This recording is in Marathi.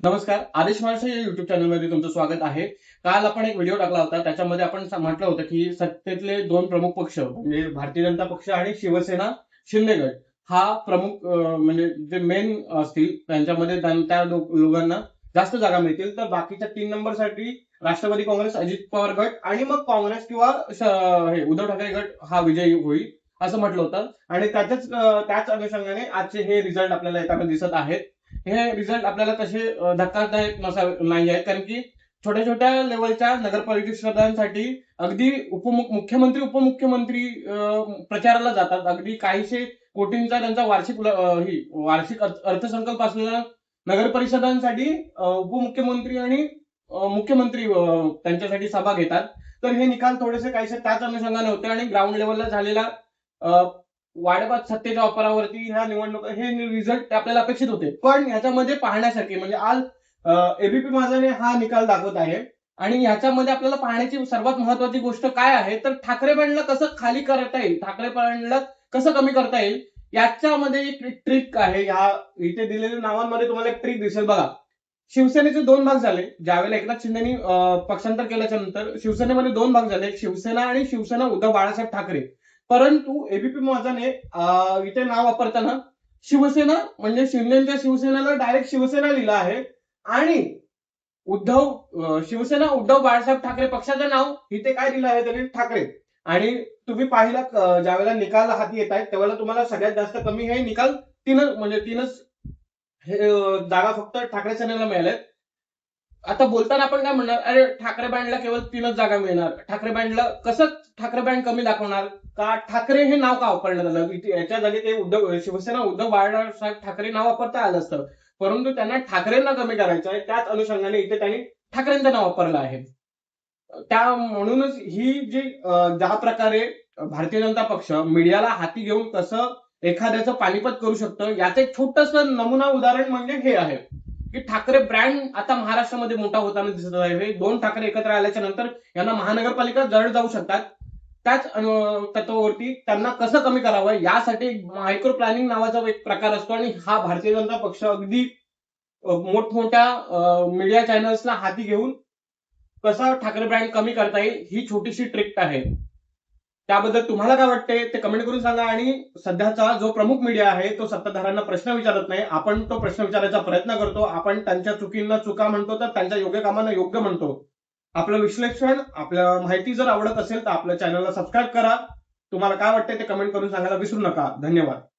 नमस्कार आदेश महाराष्ट्र या युट्यूब चॅनलमध्ये तुमचं स्वागत आहे. काल आपण एक व्हिडिओ टाकला होता त्याच्यामध्ये आपण म्हटलं होतं की सत्तेतले दोन प्रमुख पक्ष म्हणजे भारतीय जनता पक्ष आणि शिवसेना शिंदे गट हा प्रमुख म्हणजे जे मेन असतील त्यांच्यामध्ये त्या लोकांना जास्त जागा मिळतील. तर बाकीच्या तीन नंबरसाठी राष्ट्रवादी काँग्रेस अजित पवार गट आणि मग काँग्रेस किंवा हे उद्धव ठाकरे गट हा विजयी होईल असं म्हटलं होतं. आणि त्याच्याच त्याच अनुषंगाने आजचे हे रिझल्ट आपल्याला येताना दिसत आहेत. हे रिझल्ट आपल्याला तसे धक्कादायक नसावे नाही आहेत. कारण की छोट्या छोट्या लेवलच्या नगरपरिषदांसाठी अगदी उपमुख मुख्यमंत्री उपमुख्यमंत्री प्रचाराला जातात. अगदी काहीशे कोटींचा त्यांचा वार्षिक ही वार्षिक अर्थसंकल्प असलेल्या नगरपरिषदांसाठी परिषदांसाठी उपमुख्यमंत्री आणि मुख्यमंत्री त्यांच्यासाठी सभा घेतात. तर हे निकाल थोडेसे काहीसे त्याच अनुषंगाने होते आणि ग्राउंड लेवलला झालेला वाढपात सत्तेच्या वापरावरती ह्या निवडणूक हे रिझल्ट आपल्याला अपेक्षित होते. पण ह्याच्यामध्ये पाहण्यासारखे म्हणजे आज एबीपी माझाने हा निकाल दाखवत आहे. आणि ह्याच्यामध्ये आपल्याला पाहण्याची सर्वात महत्वाची गोष्ट काय आहे? तर ठाकरे बँडला कसं खाली करता येईल? ठाकरे बँडला कसं कमी करता येईल? याच्यामध्ये एक ट्रिक आहे. ह्या इथे दिलेल्या नावांमध्ये तुम्हाला एक ट्रिक दिसेल बघा. शिवसेनेचे दोन भाग झाले. ज्यावेळेला एकनाथ शिंदेनी पक्षांतर केल्याच्यानंतर शिवसेनेमध्ये दोन भाग झाले. शिवसेना आणि शिवसेना उद्धव बाळासाहेब ठाकरे. परंतु एबीपी माझाने इथे नाव वापरताना शिवसेना म्हणजे शिंदेच्या शिवसेनेला डायरेक्ट शिवसेना लिहिलं आहे. आणि उद्धव शिवसेना उद्धव बाळासाहेब ठाकरे पक्षाचं नाव इथे काय दिलं आहे त्यांनी ठाकरे. आणि तुम्ही पाहिलं ज्यावेळेला निकाल हाती येत आहेत त्यावेळेला तुम्हाला सगळ्यात जास्त कमी हे निकाल तीनच म्हणजे तीनच हे जागा फक्त ठाकरे सेनेला मिळाल्यात. आता बोलताना आपण काय म्हणणार? अरे ठाकरे बँडला केवळ तीनच जागा मिळणार. ठाकरे बँडला कसं ठाकरे बँड कमी दाखवणार? का ठाकरे हे नाव का वापरण्यात आलं याच्या जागी ते उद्धव शिवसेना उद्धव बाळासाहेब ठाकरे नाव वापरता आलं असतं. परंतु त्यांना ठाकरेंना कमी करायचं आहे. त्याच अनुषंगाने इथे त्यांनी ठाकरेंचं नाव वापरलं आहे. त्या म्हणूनच ही जी ज्या प्रकारे भारतीय जनता पक्ष मीडियाला हाती घेऊन कसं एखाद्याचं पानिपत करू शकतं याचं छोटस नमुना उदाहरण म्हणजे हे आहे. की ठाकरे ब्रँड आता महाराष्ट्रामध्ये मोठा होताना दिसत आहे. हे दोन ठाकरे एकत्र आल्याच्यानंतर यांना महानगरपालिका जड जाऊ शकतात. त्याच तत्वावरती त्यांना कसं कमी करावं यासाठी मायक्रो प्लॅनिंग नावाचा एक प्रकार असतो आणि हा भारतीय जनता पक्ष अगदी मोठमोठ्या मीडिया चॅनल्सला हाती घेऊन कसा ठाकरे ब्रँड कमी करता येईल ही छोटीशी ट्रिक आहे. त्याबद्दल तुम्हाला काय वाटते ते कमेंट करून सांगा. आणि सध्याचा जो प्रमुख मीडिया आहे तो सत्ताधाऱ्यांना प्रश्न विचारत नाही. आपण तो प्रश्न विचारायचा प्रयत्न करतो. आपण त्यांच्या चुकींना चुका म्हणतो तर त्यांच्या योग्य कामांना योग्य म्हणतो. आपलं विश्लेषण आपल्या माहिती जर आवडत असेल तर आपल्या चॅनलला सबस्क्राईब करा. तुम्हाला काय वाटते ते कमेंट करून सांगायला विसरू नका. धन्यवाद.